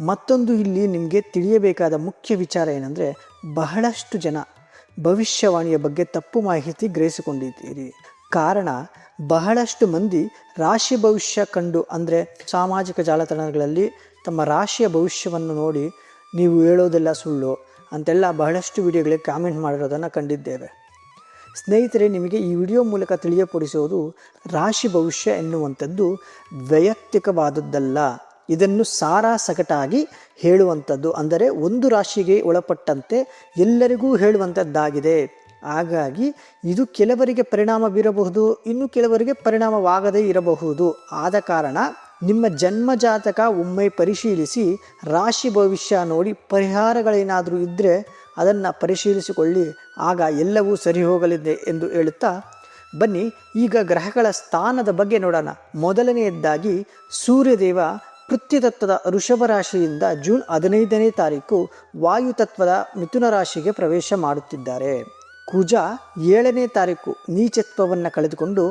ಮತ್ತೊಂದು ಇಲ್ಲಿ ನಿಮಗೆ ತಿಳಿಯಬೇಕಾದ ಮುಖ್ಯ ವಿಚಾರ ಏನಂದರೆ ಬಹಳಷ್ಟು ಜನ ಭವಿಷ್ಯವಾಣಿಯ ಬಗ್ಗೆ ತಪ್ಪು ಮಾಹಿತಿ ಗ್ರಹಿಸಿಕೊಂಡಿದ್ದೀರಿ. ಕಾರಣ ಬಹಳಷ್ಟು ಮಂದಿ ರಾಶಿ ಭವಿಷ್ಯ ಕಂಡು ಅಂದರೆ ಸಾಮಾಜಿಕ ಜಾಲತಾಣಗಳಲ್ಲಿ ತಮ್ಮ ರಾಶಿಯ ಭವಿಷ್ಯವನ್ನು ನೋಡಿ ನೀವು ಹೇಳೋದೆಲ್ಲ ಸುಳ್ಳು ಅಂತೆಲ್ಲ ಬಹಳಷ್ಟು ವಿಡಿಯೋಗಳಿಗೆ ಕಾಮೆಂಟ್ ಮಾಡಿರೋದನ್ನು ಕಂಡಿದ್ದೇವೆ. ಸ್ನೇಹಿತರೆ, ನಿಮಗೆ ಈ ವಿಡಿಯೋ ಮೂಲಕ ತಿಳಿಯಪಡಿಸುವುದು ರಾಶಿ ಭವಿಷ್ಯ ಎನ್ನುವಂಥದ್ದು ವೈಯಕ್ತಿಕವಾದದ್ದಲ್ಲ. ಇದನ್ನು ಸಾರ ಸಗಟಾಗಿ ಹೇಳುವಂಥದ್ದು. ಅಂದರೆ ಒಂದು ರಾಶಿಗೆ ಒಳಪಟ್ಟಂತೆ ಎಲ್ಲರಿಗೂ ಹೇಳುವಂಥದ್ದಾಗಿದೆ. ಹಾಗಾಗಿ ಇದು ಕೆಲವರಿಗೆ ಪರಿಣಾಮ ಬೀರಬಹುದು ಇನ್ನು ಕೆಲವರಿಗೆ ಪರಿಣಾಮವಾಗದೇ ಇರಬಹುದು. ಆದ ಕಾರಣ ನಿಮ್ಮ ಜನ್ಮ ಜಾತಕ ಒಮ್ಮೆ ಪರಿಶೀಲಿಸಿ, ರಾಶಿ ಭವಿಷ್ಯ ನೋಡಿ ಪರಿಹಾರಗಳೇನಾದರೂ ಇದ್ದರೆ ಅದನ್ನು ಪರಿಶೀಲಿಸಿಕೊಳ್ಳಿ. ಆಗ ಎಲ್ಲವೂ ಸರಿ ಹೋಗಲಿದೆ ಎಂದು ಹೇಳುತ್ತಾ, ಬನ್ನಿ ಈಗ ಗ್ರಹಗಳ ಸ್ಥಾನದ ಬಗ್ಗೆ ನೋಡೋಣ. ಮೊದಲನೆಯದ್ದಾಗಿ ಸೂರ್ಯದೇವ ಪೃಥ್ವಿತತ್ವದ ಋಷಭ ರಾಶಿಯಿಂದ ಜೂನ್ ಹದಿನೈದನೇ ತಾರೀಕು ವಾಯುತತ್ವದ ಮಿಥುನ ರಾಶಿಗೆ ಪ್ರವೇಶ ಮಾಡುತ್ತಿದ್ದಾರೆ. ಕುಜ ಏಳನೇ ತಾರೀಕು ನೀಚತ್ವವನ್ನು ಕಳೆದುಕೊಂಡು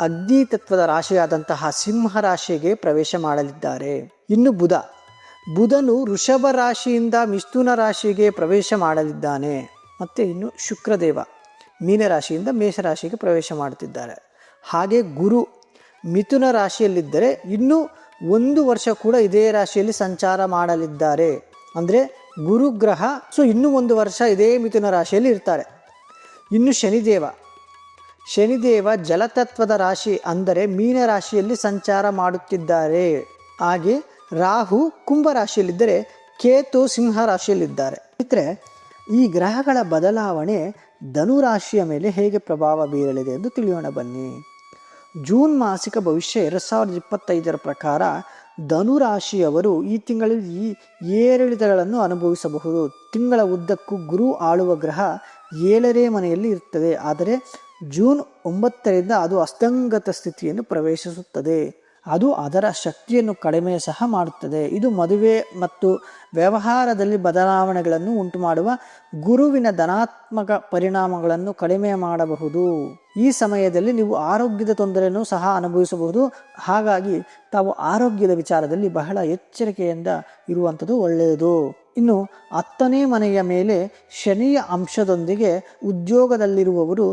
ಅಗ್ನಿ ತತ್ವದ ರಾಶಿಯಾದಂತಹ ಸಿಂಹ ರಾಶಿಗೆ ಪ್ರವೇಶ ಮಾಡಲಿದ್ದಾರೆ. ಇನ್ನು ಬುಧ, ಬುಧನು ಋಷಭ ರಾಶಿಯಿಂದ ಮಿಥುನ ರಾಶಿಗೆ ಪ್ರವೇಶ ಮಾಡಲಿದ್ದಾನೆ. ಮತ್ತು ಇನ್ನು ಶುಕ್ರದೇವ ಮೀನರಾಶಿಯಿಂದ ಮೇಷರಾಶಿಗೆ ಪ್ರವೇಶ ಮಾಡುತ್ತಿದ್ದಾರೆ. ಹಾಗೆ ಗುರು ಮಿಥುನ ರಾಶಿಯಲ್ಲಿದ್ದರೆ ಇನ್ನೂ ಒಂದು ವರ್ಷ ಕೂಡ ಇದೇ ರಾಶಿಯಲ್ಲಿ ಸಂಚಾರ ಮಾಡಲಿದ್ದಾರೆ. ಅಂದರೆ ಗುರುಗ್ರಹ ಸೊ ಇನ್ನೂ ಒಂದು ವರ್ಷ ಇದೇ ಮಿಥುನ ರಾಶಿಯಲ್ಲಿ ಇರ್ತಾರೆ. ಇನ್ನು ಶನಿದೇವ. ಶನಿದೇವ ಜಲತತ್ವದ ರಾಶಿ ಅಂದರೆ ಮೀನ ರಾಶಿಯಲ್ಲಿ ಸಂಚಾರ ಮಾಡುತ್ತಿದ್ದಾರೆ. ಹಾಗೆ ರಾಹು ಕುಂಭ ರಾಶಿಯಲ್ಲಿದ್ದರೆ ಕೇತು ಸಿಂಹ ರಾಶಿಯಲ್ಲಿದ್ದಾರೆ. ಇದ್ರೆ ಈ ಗ್ರಹಗಳ ಬದಲಾವಣೆ ಧನುರಾಶಿಯ ಮೇಲೆ ಹೇಗೆ ಪ್ರಭಾವ ಬೀರಲಿದೆ ಎಂದು ತಿಳಿಯೋಣ ಬನ್ನಿ. ಜೂನ್ ಮಾಸಿಕ ಭವಿಷ್ಯ ಎರಡು ಸಾವಿರದ ಇಪ್ಪತ್ತೈದರ ಪ್ರಕಾರ ಧನುರಾಶಿಯವರು ಈ ತಿಂಗಳಲ್ಲಿ ಈ ಏರಿಳಿತಗಳನ್ನು ಅನುಭವಿಸಬಹುದು. ತಿಂಗಳ ಉದ್ದಕ್ಕೂ ಗುರು ಆಳುವ ಗ್ರಹ ಏಳರೇ ಮನೆಯಲ್ಲಿ ಇರುತ್ತದೆ. ಆದರೆ ಜೂನ್ ಒಂಬತ್ತರಿಂದ ಅದು ಅಸ್ತಂಗತ ಸ್ಥಿತಿಯನ್ನು ಪ್ರವೇಶಿಸುತ್ತದೆ. ಅದು ಅದರ ಶಕ್ತಿಯನ್ನು ಕಡಿಮೆ ಸಹ ಮಾಡುತ್ತದೆ. ಇದು ಮದುವೆ ಮತ್ತು ವ್ಯವಹಾರದಲ್ಲಿ ಬದಲಾವಣೆಗಳನ್ನು ಉಂಟು ಮಾಡುವ ಗುರುವಿನ ಧನಾತ್ಮಕ ಪರಿಣಾಮಗಳನ್ನು ಕಡಿಮೆ ಮಾಡಬಹುದು. ಈ ಸಮಯದಲ್ಲಿ ನೀವು ಆರೋಗ್ಯದ ತೊಂದರೆಯನ್ನು ಸಹ ಅನುಭವಿಸಬಹುದು. ಹಾಗಾಗಿ ತಾವು ಆರೋಗ್ಯದ ವಿಚಾರದಲ್ಲಿ ಬಹಳ ಎಚ್ಚರಿಕೆಯಿಂದ ಇರುವಂಥದ್ದು ಒಳ್ಳೆಯದು. ಇನ್ನು ಹತ್ತನೇ ಮನೆಯ ಮೇಲೆ ಶನಿಯ ಅಂಶದೊಂದಿಗೆ ಉದ್ಯೋಗದಲ್ಲಿರುವವರು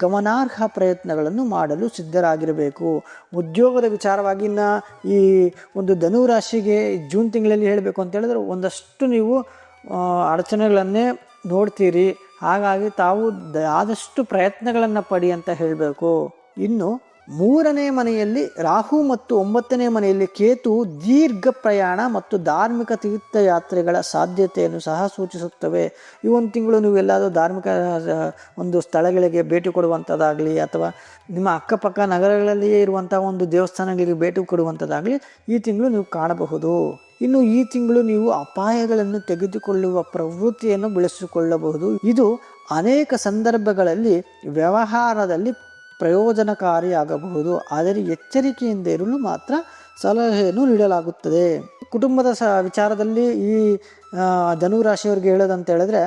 ಗಮನಾರ್ಹ ಪ್ರಯತ್ನಗಳನ್ನು ಮಾಡಲು ಸಿದ್ಧರಾಗಿರಬೇಕು. ಉದ್ಯೋಗದ ವಿಚಾರವಾಗಿ ಇನ್ನು ಈ ಒಂದು ಧನುರಾಶಿಗೆ ಜೂನ್ ತಿಂಗಳಲ್ಲಿ ಹೇಳಬೇಕು ಅಂತ ಹೇಳಿದ್ರೆ ಒಂದಷ್ಟು ನೀವು ಅಡಚಣೆಗಳನ್ನೇ ನೋಡ್ತೀರಿ. ಹಾಗಾಗಿ ತಾವು ಆದಷ್ಟು ಪ್ರಯತ್ನಗಳನ್ನು ಪಡಿ ಅಂತ ಹೇಳಬೇಕು. ಇನ್ನು ಮೂರನೇ ಮನೆಯಲ್ಲಿ ರಾಹು ಮತ್ತು ಒಂಬತ್ತನೇ ಮನೆಯಲ್ಲಿ ಕೇತು ದೀರ್ಘ ಪ್ರಯಾಣ ಮತ್ತು ಧಾರ್ಮಿಕ ತೀರ್ಥಯಾತ್ರೆಗಳ ಸಾಧ್ಯತೆಯನ್ನು ಸಹ ಸೂಚಿಸುತ್ತವೆ. ಈ ಒಂದು ತಿಂಗಳು ನೀವು ಎಲ್ಲಾದರೂ ಧಾರ್ಮಿಕ ಒಂದು ಸ್ಥಳಗಳಿಗೆ ಭೇಟಿ ಕೊಡುವಂಥದ್ದಾಗಲಿ ಅಥವಾ ನಿಮ್ಮ ಅಕ್ಕಪಕ್ಕ ನಗರಗಳಲ್ಲಿಯೇ ಇರುವಂಥ ಒಂದು ದೇವಸ್ಥಾನಗಳಿಗೆ ಭೇಟಿ ಕೊಡುವಂಥದ್ದಾಗಲಿ ಈ ತಿಂಗಳು ನೀವು ಕಾಣಬಹುದು. ಇನ್ನು ಈ ತಿಂಗಳು ನೀವು ಅಪಾಯಗಳನ್ನು ತೆಗೆದುಕೊಳ್ಳುವ ಪ್ರವೃತ್ತಿಯನ್ನು ಬೆಳೆಸಿಕೊಳ್ಳಬಹುದು. ಇದು ಅನೇಕ ಸಂದರ್ಭಗಳಲ್ಲಿ ವ್ಯವಹಾರದಲ್ಲಿ ಪ್ರಯೋಜನಕಾರಿಯಾಗಬಹುದು. ಆದರೆ ಎಚ್ಚರಿಕೆಯಿಂದ ಇರಲು ಮಾತ್ರ ಸಲಹೆಯನ್ನು ನೀಡಲಾಗುತ್ತದೆ. ಕುಟುಂಬದ ಸ ವಿಚಾರದಲ್ಲಿ ಈ ಧನುರಾಶಿಯವರಿಗೆ ಹೇಳೋದಂತ ಹೇಳಿದ್ರೆ,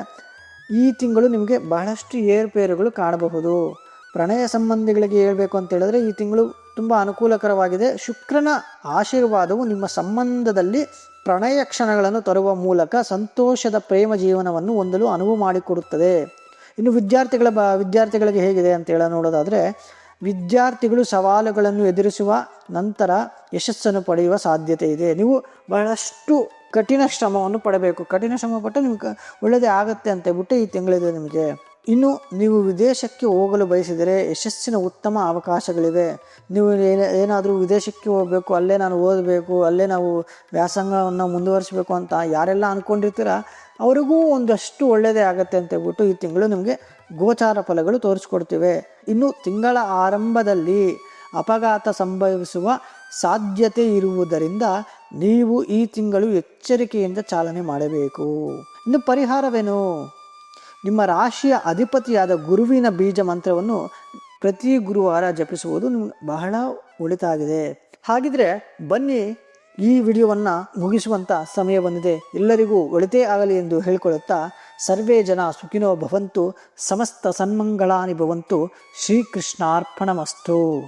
ಈ ತಿಂಗಳು ನಿಮಗೆ ಬಹಳಷ್ಟು ಏರುಪೇರುಗಳು ಕಾಣಬಹುದು. ಪ್ರಣಯ ಸಂಬಂಧಿಗಳಿಗೆ ಹೇಳಬೇಕು ಅಂತ ಹೇಳಿದ್ರೆ, ಈ ತಿಂಗಳು ತುಂಬ ಅನುಕೂಲಕರವಾಗಿದೆ. ಶುಕ್ರನ ಆಶೀರ್ವಾದವು ನಿಮ್ಮ ಸಂಬಂಧದಲ್ಲಿ ಪ್ರಣಯ ಕ್ಷಣಗಳನ್ನು ತರುವ ಮೂಲಕ ಸಂತೋಷದ ಪ್ರೇಮ ಜೀವನವನ್ನು ಹೊಂದಲು ಅನುವು ಮಾಡಿಕೊಡುತ್ತದೆ. ಇನ್ನು ವಿದ್ಯಾರ್ಥಿಗಳ ಬ, ವಿದ್ಯಾರ್ಥಿಗಳಿಗೆ ಹೇಗಿದೆ ಅಂತ ಹೇಳ ನೋಡೋದಾದರೆ, ವಿದ್ಯಾರ್ಥಿಗಳು ಸವಾಲುಗಳನ್ನು ಎದುರಿಸುವ ನಂತರ ಯಶಸ್ಸನ್ನು ಪಡೆಯುವ ಸಾಧ್ಯತೆ ಇದೆ. ನೀವು ಬಹಳಷ್ಟು ಕಠಿಣ ಶ್ರಮವನ್ನು ಪಡಬೇಕು. ಕಠಿಣ ಶ್ರಮ ಪಟ್ಟು ನಿಮ್ಗೆ ಒಳ್ಳೆಯದೇ ಆಗುತ್ತೆ ಅಂತ ಬಿಟ್ಟು ಈ ತಿಂಗಳಿದೆ ನಿಮಗೆ. ಇನ್ನು ನೀವು ವಿದೇಶಕ್ಕೆ ಹೋಗಲು ಬಯಸಿದರೆ ಯಶಸ್ಸಿನ ಉತ್ತಮ ಅವಕಾಶಗಳಿವೆ. ನೀವು ಏನಾದರೂ ವಿದೇಶಕ್ಕೆ ಹೋಗಬೇಕು, ಅಲ್ಲೇ ನಾನು ಓದಬೇಕು, ಅಲ್ಲೇ ನಾವು ವ್ಯಾಸಂಗವನ್ನು ಮುಂದುವರಿಸಬೇಕು ಅಂತ ಯಾರೆಲ್ಲ ಅಂದ್ಕೊಂಡಿರ್ತೀರ ಅವರಿಗೂ ಒಂದಷ್ಟು ಒಳ್ಳೆಯದೇ ಆಗುತ್ತೆ ಅಂತ ಹೇಳ್ಬಿಟ್ಟು ಈ ತಿಂಗಳು ನಿಮಗೆ ಗೋಚಾರ ಫಲಗಳು ತೋರಿಸ್ಕೊಡ್ತಿವೆ. ಇನ್ನು ತಿಂಗಳ ಆರಂಭದಲ್ಲಿ ಅಪಘಾತ ಸಂಭವಿಸುವ ಸಾಧ್ಯತೆ ಇರುವುದರಿಂದ ನೀವು ಈ ತಿಂಗಳು ಎಚ್ಚರಿಕೆಯಿಂದ ಚಾಲನೆ ಮಾಡಬೇಕು. ಇನ್ನು ಪರಿಹಾರವೇನು? ನಿಮ್ಮ ರಾಶಿಯ ಅಧಿಪತಿಯಾದ ಗುರುವಿನ ಬೀಜ ಮಂತ್ರವನ್ನು ಪ್ರತಿ ಗುರುವಾರ ಜಪಿಸುವುದು ನಿಮ್ಗೆ ಬಹಳ ಒಳಿತಾಗಿದೆ. ಹಾಗಿದ್ರೆ ಬನ್ನಿ ಈ ವಿಡಿಯೋವನ್ನು ಮುಗಿಸುವಂಥ ಸಮಯ ಬಂದಿದೆ. ಎಲ್ಲರಿಗೂ ಒಳಿತೇ ಆಗಲಿ ಎಂದು ಹೇಳಿಕೊಳ್ಳುತ್ತಾ ಸರ್ವೇ ಜನ ಸುಖಿನೋ ಭವಂತು, ಸಮಸ್ತ ಸನ್ಮಂಗಳಾನಿ ಭವಂತು, ಶ್ರೀಕೃಷ್ಣಾರ್ಪಣಮಸ್ತು.